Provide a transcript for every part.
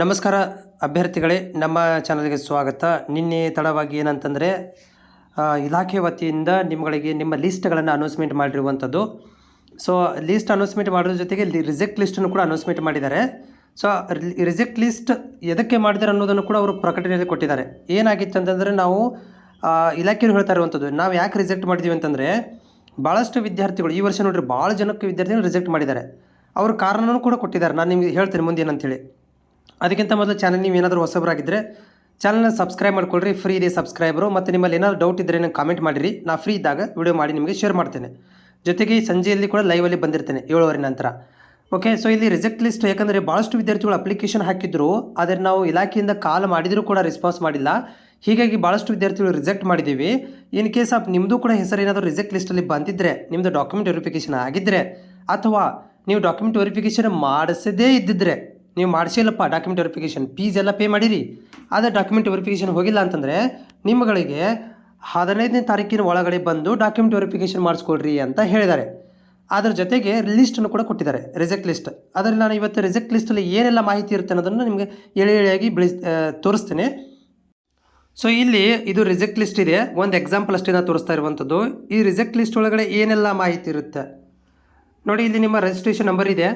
ನಮಸ್ಕಾರ ಅಭ್ಯರ್ಥಿಗಳೇ, ನಮ್ಮ ಚಾನಲ್ಗೆ ಸ್ವಾಗತ. ನಿನ್ನೆ ತಡವಾಗಿ ಏನಂತಂದರೆ ಇಲಾಖೆ ವತಿಯಿಂದ ನಿಮ್ಮಗಳಿಗೆ ನಿಮ್ಮ ಲಿಸ್ಟ್ಗಳನ್ನು ಅನೌನ್ಸ್ಮೆಂಟ್ ಮಾಡಿರುವಂಥದ್ದು. ಸೊ, ಲಿಸ್ಟ್ ಅನೌನ್ಸ್ಮೆಂಟ್ ಮಾಡೋದ್ರ ಜೊತೆಗೆ ರಿಜೆಕ್ಟ್ ಲಿಸ್ಟನ್ನು ಕೂಡ ಅನೌನ್ಸ್ಮೆಂಟ್ ಮಾಡಿದ್ದಾರೆ. ಸೊ ರಿಜೆಕ್ಟ್ ಲಿಸ್ಟ್ ಎದಕ್ಕೆ ಮಾಡಿದ್ದಾರೆ ಅನ್ನೋದನ್ನು ಕೂಡ ಅವರು ಪ್ರಕಟಣೆಯಲ್ಲಿ ಕೊಟ್ಟಿದ್ದಾರೆ. ಏನಾಗಿತ್ತು ಅಂತಂದರೆ, ನಾವು ಇಲಾಖೆಯಲ್ಲಿ ಹೇಳ್ತಾ ಇರುವಂಥದ್ದು, ನಾವು ಯಾಕೆ ರಿಜೆಕ್ಟ್ ಮಾಡಿದ್ದೀವಿ ಅಂತಂದರೆ ಭಾಳಷ್ಟು ವಿದ್ಯಾರ್ಥಿಗಳು, ಈ ವರ್ಷ ನೋಡಿರಿ, ಭಾಳ ಜನಕ್ಕೆ ವಿದ್ಯಾರ್ಥಿಗಳು ರಿಜೆಕ್ಟ್ ಮಾಡಿದ್ದಾರೆ. ಅವ್ರ ಕಾರಣನೂ ಕೂಡ ಕೊಟ್ಟಿದ್ದಾರೆ. ನಾನು ನಿಮಗೆ ಹೇಳ್ತೀನಿ ಮುಂದೆ ಏನಂತೇಳಿ ಅದಕ್ಕಿಂತ ಮೊದಲು ಚಾನಲ್ ನೀವು ಏನಾದರೂ ಹೊಸಬರಾಗಿದ್ದರೆ ಚಾನಲ್ನ ಸಬ್ಸ್ಕ್ರೈಬ್ ಮಾಡ್ಕೊಳ್ರಿ ಫ್ರೀ ಇದೆ ಸಬ್ಸ್ಕ್ರೈಬರು. ಮತ್ತು ನಿಮ್ಮಲ್ಲಿ ಏನಾದರೂ ಡೌಟ್ ಇದ್ದರೆ ನಂಗೆ ಕಾಮೆಂಟ್ ಮಾಡಿರಿ. ನಾ ಫ್ರೀ ಇದ್ದಾಗ ವಿಡಿಯೋ ಮಾಡಿ ನಿಮಗೆ ಶೇರ್ ಮಾಡ್ತೇನೆ. ಜೊತೆಗೆ ಸಂಜೆಯಲ್ಲಿ ಕೂಡ ಲೈವಲ್ಲಿ ಬಂದಿರ್ತೇನೆ ಏಳುವರೆ ನಂತರ. ಓಕೆ ಸೊ ಇಲ್ಲಿ ರಿಜೆಕ್ಟ್ ಲಿಸ್ಟ್ ಯಾಕಂದರೆ ಭಾಳಷ್ಟು ವಿದ್ಯಾರ್ಥಿಗಳು ಅಪ್ಲಿಕೇಶನ್ ಹಾಕಿದ್ರು, ಆದರೆ ನಾವು ಇಲಾಖೆಯಿಂದ ಕಾಲ್ ಮಾಡಿದರೂ ಕೂಡ ರೆಸ್ಪಾನ್ಸ್ ಮಾಡಿಲ್ಲ. ಹೀಗಾಗಿ ಭಾಳಷ್ಟು ವಿದ್ಯಾರ್ಥಿಗಳು ರಿಜೆಕ್ಟ್ ಮಾಡಿದ್ದೀವಿ ಇನ್ ಕೇಸ್ ಆಫ್ ನಿಮ್ಮದು ಕೂಡ ಹೆಸರು ಏನಾದರೂ ರಿಜೆಕ್ಟ್ ಲಿಸ್ಟಲ್ಲಿ ಬಂದಿದ್ದರೆ ನಿಮ್ಮದು ಡಾಕ್ಯುಮೆಂಟ್ ವೆರಿಫಿಕೇಷನ್ ಆಗಿದ್ದರೆ ಅಥವಾ ನೀವು ಡಾಕ್ಯುಮೆಂಟ್ ವೆರಿಫಿಕೇಷನ್ ಮಾಡಿಸದೇ ಇದ್ದಿದ್ರೆ ನೀವು ಮಾಡಿಸಿಲ್ಲಪ್ಪ ಡಾಕ್ಯುಮೆಂಟ್ ವೆರಿಫಿಕೇಷನ್ ಫೀಸ್ ಎಲ್ಲ ಪೇ ಮಾಡಿರಿ. ಆದರೆ ಡಾಕ್ಯುಮೆಂಟ್ ವೆರಿಫಿಕೇಷನ್ ಹೋಗಿಲ್ಲ ಅಂತಂದರೆ ನಿಮ್ಮಗಳಿಗೆ ಹದಿನೈದನೇ ತಾರೀಕಿನ ಒಳಗಡೆ ಬಂದು ಡಾಕ್ಯುಮೆಂಟ್ ವೆರಿಫಿಕೇಷನ್ ಮಾಡಿಸ್ಕೊಳ್ರಿ ಅಂತ ಹೇಳಿದ್ದಾರೆ. ಅದರ ಜೊತೆಗೆ ಲಿಸ್ಟನ್ನು ಕೂಡ ಕೊಟ್ಟಿದ್ದಾರೆ ರಿಜೆಕ್ಟ್ ಲಿಸ್ಟ್ ಅದರಲ್ಲಿ ನಾನು ಇವತ್ತು ರಿಜೆಕ್ಟ್ ಲಿಸ್ಟಲ್ಲಿ ಏನೆಲ್ಲ ಮಾಹಿತಿ ಇರುತ್ತೆ ಅನ್ನೋದನ್ನು ನಿಮಗೆ ಎಳೆ ಎಳೆಯಾಗಿ ಬಿಳಿಸ್ ತೋರಿಸ್ತೇನೆ. ಸೊ ಇಲ್ಲಿ ಇದು ರಿಜೆಕ್ಟ್ ಲಿಸ್ಟ್ ಇದೆ. ಒಂದು ಎಕ್ಸಾಂಪಲ್ ಅಷ್ಟೇ ನಾನು ತೋರಿಸ್ತಾ ಇರುವಂಥದ್ದು. ಈ ರಿಜೆಕ್ಟ್ ಲಿಸ್ಟ್ ಒಳಗಡೆ ಏನೆಲ್ಲ ಮಾಹಿತಿ ಇರುತ್ತೆ? ನೋಡಿ, ಇಲ್ಲಿ ನಿಮ್ಮ ರಿಜಿಸ್ಟ್ರೇಷನ್ ನಂಬರ್ ಇದೆ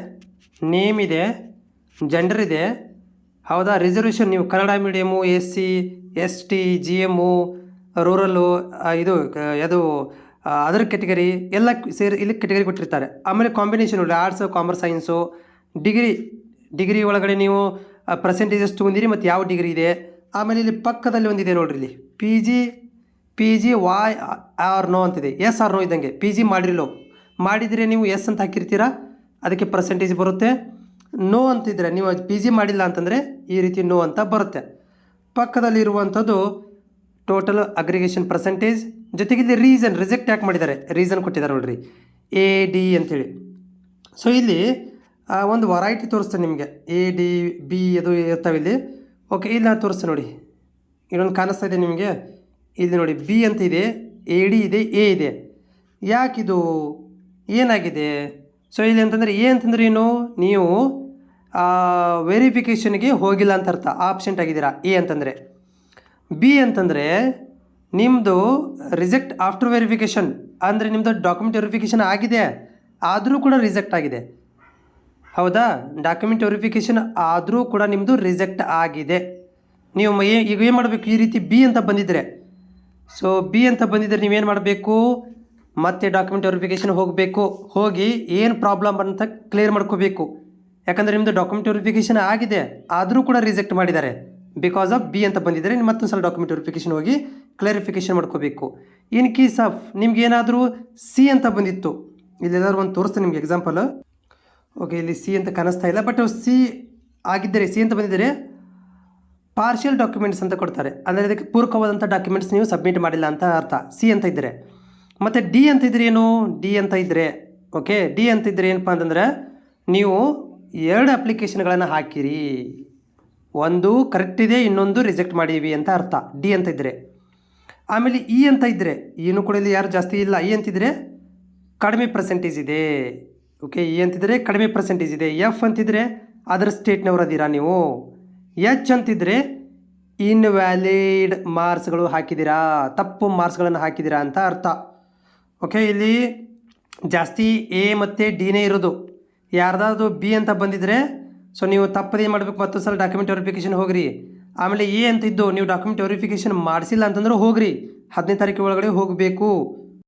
ನೇಮ್ ಇದೆ ಜೆಂಡರ್ ಇದೆ. ಹೌದಾ? ರಿಸರ್ವೇಷನ್ ನೀವು Kannada medium S C S T G M rural ಇದು ಅದು ಅದರ್ ಕೆಟಗರಿ ಎಲ್ಲ ಸೇರಿ ಇಲ್ಲಿ ಕೆಟಗರಿ ಕೊಟ್ಟಿರ್ತಾರೆ. ಆಮೇಲೆ ಕಾಂಬಿನೇಷನ್ ನೋಡಿ arts commerce science degree degree ಒಳಗಡೆ ನೀವು ಪರ್ಸೆಂಟೇಜಸ್ ತೊಗೊಂಡಿರಿ ಮತ್ತು ಯಾವ ಡಿಗ್ರಿ ಇದೆ. ಆಮೇಲೆ ಇಲ್ಲಿ ಪಕ್ಕದಲ್ಲಿ ಒಂದಿದೆ ನೋಡ್ರಿ ಇಲ್ಲಿ. P G P G Y R no ಅಂತಿದೆ. ಎಸ್ ಆರ್ ನೋ ಇದ್ದಂಗೆ. ಪಿ ಜಿ ಮಾಡಿರಲೋ. ಮಾಡಿದರೆ ನೀವು ಎಸ್ ಅಂತ ಹಾಕಿರ್ತೀರಾ? ಅದಕ್ಕೆ ಪರ್ಸೆಂಟೇಜ್ ಬರುತ್ತೆ. ನೋ ಅಂತಿದ್ರೆ, ನೀವು ಪಿ ಜಿ ಮಾಡಿಲ್ಲ ಅಂತಂದರೆ ಈ ರೀತಿ ನೋ ಅಂತ ಬರುತ್ತೆ. ಪಕ್ಕದಲ್ಲಿರುವಂಥದ್ದು ಟೋಟಲ್ ಅಗ್ರಿಗೇಷನ್ ಪರ್ಸೆಂಟೇಜ್ ಜೊತೆಗೆ ಇಲ್ಲಿ ರೀಸನ್ ರಿಜೆಕ್ಟ್ ಯಾಕೆ ಮಾಡಿದ್ದಾರೆ? ರೀಸನ್ ಕೊಟ್ಟಿದ್ದಾರೆ ನೋಡ್ರಿ. ಎ ಡಿ ಅಂತೇಳಿ. ಸೊ ಇಲ್ಲಿ ಒಂದು ವರೈಟಿ ತೋರಿಸ್ತೇನೆ ನಿಮಗೆ. ಎ ಡಿ ಬಿ ಅದು ಇರ್ತಾವೆ ಇಲ್ಲಿ. ಓಕೆ ಇಲ್ಲಿ ನಾನು ತೋರಿಸ್ತೇನೆ ನೋಡಿ. ಇನ್ನೊಂದು ಕಾಣಿಸ್ತಾ ಇದೆ ನಿಮಗೆ. ಇಲ್ಲಿ ನೋಡಿ ಬಿ ಅಂತ ಇದೆ ಎ ಡಿ ಇದೆ ಎ ಇದೆ. ಯಾಕಿದು? ಏನಾಗಿದೆ? ಸೊ ಇಲ್ಲಿ ಅಂತಂದರೆ ಎ ಅಂತಂದ್ರೆ ಏನು? ನೀವು ವೆರಿಫಿಕೇಷನ್ಗೆ ಹೋಗಿಲ್ಲ ಅಂತ ಅರ್ಥ. ಆಬ್ಸೆಂಟ್ ಆಗಿದ್ದೀರಾ? ಎ ಅಂತಂದರೆ. ಬಿ ಅಂತಂದರೆ ನಿಮ್ಮದು ರಿಜೆಕ್ಟ್ ಆಫ್ಟರ್ ವೆರಿಫಿಕೇಷನ್ ಅಂದರೆ ನಿಮ್ಮದು ಡಾಕ್ಯುಮೆಂಟ್ ವೆರಿಫಿಕೇಷನ್ ಆಗಿದೆ. ಆದರೂ ಕೂಡ ರಿಜೆಕ್ಟ್ ಆಗಿದೆ. ಹೌದಾ? ಡಾಕ್ಯುಮೆಂಟ್ ವೆರಿಫಿಕೇಷನ್ ಆದರೂ ಕೂಡ ನಿಮ್ಮದು ರಿಜೆಕ್ಟ್ ಆಗಿದೆ. ನೀವು ಏ- ಈಗ ಏನು ಮಾಡಬೇಕು? ಈ ರೀತಿ ಬಿ ಅಂತ ಬಂದಿದ್ದರೆ ಸೊ ಬಿ ಅಂತ ಬಂದಿದ್ದರೆ ನೀವೇನು ಮಾಡಬೇಕು? ಮತ್ತೆ ಡಾಕ್ಯುಮೆಂಟ್ ವೆರಿಫಿಕೇಷನ್ ಹೋಗಬೇಕು. ಹೋಗಿ ಏನು ಪ್ರಾಬ್ಲಮ್ ಅಂತ ಕ್ಲಿಯರ್ ಮಾಡ್ಕೋಬೇಕು. ಯಾಕಂದರೆ ನಿಮ್ಮದು ಡಾಕ್ಯುಮೆಂಟ್ ವೆರಿಫಿಕೇಷನ್ ಆಗಿದೆ, ಆದರೂ ಕೂಡ ರಿಜೆಕ್ಟ್ ಮಾಡಿದ್ದಾರೆ. ಬಿಕಾಸ್ ಆಫ್ ಬಿ ಅಂತ ಬಂದಿದ್ದರೆ ನೀವು ಮತ್ತೊಂದು ಸಲ ಡಾಕ್ಯುಮೆಂಟ್ ವೆರಿಫಿಕೇಷನ್ ಹೋಗಿ ಕ್ಲಾರಿಫಿಕೇಷನ್ ಮಾಡ್ಕೋಬೇಕು. ಇನ್ ಕೇಸ್ ಆಫ್ ನಿಮ್ಗೆ ಏನಾದರೂ ಸಿ ಅಂತ ಬಂದಿತ್ತು ಇಲ್ಲೆಲ್ಲಾದ್ರು ಒಂದು ತೋರಿಸ್ತೇನೆ ನಿಮಗೆ ಎಕ್ಸಾಂಪಲ್ ಓಕೆ ಇಲ್ಲಿ ಸಿ ಅಂತ ಕಾಣಿಸ್ತಾ ಇಲ್ಲ ಬಟ್ ಸಿ ಆಗಿದ್ದರೆ ಸಿ ಅಂತ ಬಂದಿದ್ದರೆ ಪಾರ್ಷಿಯಲ್ ಡಾಕ್ಯುಮೆಂಟ್ಸ್ ಅಂತ ಕೊಡ್ತಾರೆ. ಅಂದರೆ ಇದಕ್ಕೆ ಪೂರಕವಾದಂಥ ಡಾಕ್ಯುಮೆಂಟ್ಸ್ ನೀವು ಸಬ್ಮಿಟ್ ಮಾಡಿಲ್ಲ ಅಂತ ಅರ್ಥ. ಸಿ ಅಂತ ಇದ್ದರೆ. ಮತ್ತು ಡಿ ಅಂತ ಇದ್ರೆ ಏನು? ಡಿ ಅಂತ ಇದ್ದರೆ. ಓಕೆ ಡಿ ಅಂತ ಇದ್ದರೆ ಏನಪ್ಪ ಅಂತಂದರೆ, ನೀವು ಎರಡು ಅಪ್ಲಿಕೇಶನ್ಗಳನ್ನು ಹಾಕಿರಿ. ಒಂದು ಕರೆಕ್ಟ್ ಇದೆ, ಇನ್ನೊಂದು ರಿಜೆಕ್ಟ್ ಮಾಡೀವಿ ಅಂತ ಅರ್ಥ. ಡಿ ಅಂತ ಇದ್ದರೆ ಆಮೇಲೆ ಇ ಅಂತ ಇದ್ದರೆ ಏನು ಕೂಡ ಇಲ್ಲಿ ಯಾರು ಜಾಸ್ತಿ ಇಲ್ಲ, ಇ ಅಂತಿದ್ರೆ ಕಡಿಮೆ ಪರ್ಸೆಂಟೇಜ್ ಇದೆ. ಓಕೆ ಇ ಅಂತಿದ್ರೆ ಕಡಿಮೆ ಪರ್ಸೆಂಟೇಜ್ ಇದೆ. ಎಫ್ ಅಂತಿದ್ರೆ ಅದರ ಸ್ಟೇಟ್ನವ್ರು ಅದೀರಾ ನೀವು? ಎಚ್ ಅಂತಿದ್ರೆ ಇನ್ವ್ಯಾಲಿಡ್ ಮಾರ್ಕ್ಸ್ಗಳು ಹಾಕಿದ್ದೀರಾ ತಪ್ಪು ಮಾರ್ಕ್ಸ್ಗಳನ್ನು ಹಾಕಿದ್ದೀರಾ ಅಂತ ಅರ್ಥ. ಓಕೆ ಇಲ್ಲಿ ಜಾಸ್ತಿ ಎ ಮತ್ತು ಡಿನೇ ಇರೋದು. ಯಾರ್ದಾದ್ರು ಬಿ ಅಂತ ಬಂದಿದ್ರೆ ಸೊ ನೀವು ತಪ್ಪದೇ ಮಾಡಬೇಕು ಮತ್ತೊಂದು ಸಲ ಡಾಕ್ಯುಮೆಂಟ್ ವೆರಿಫಿಕೇಶನ್ ಹೋಗ್ರಿ. ಆಮೇಲೆ ಎ ಅಂತ ಇದ್ದು ನೀವು ಡಾಕ್ಯುಮೆಂಟ್ ವೆರಿಫಿಕೇಶನ್ ಮಾಡಿಸಿಲ್ಲ ಅಂತಂದ್ರೆ ಹೋಗ್ರಿ. ಹದಿನೈದು ತಾರೀಕು ಒಳಗಡೆ ಹೋಗಬೇಕು.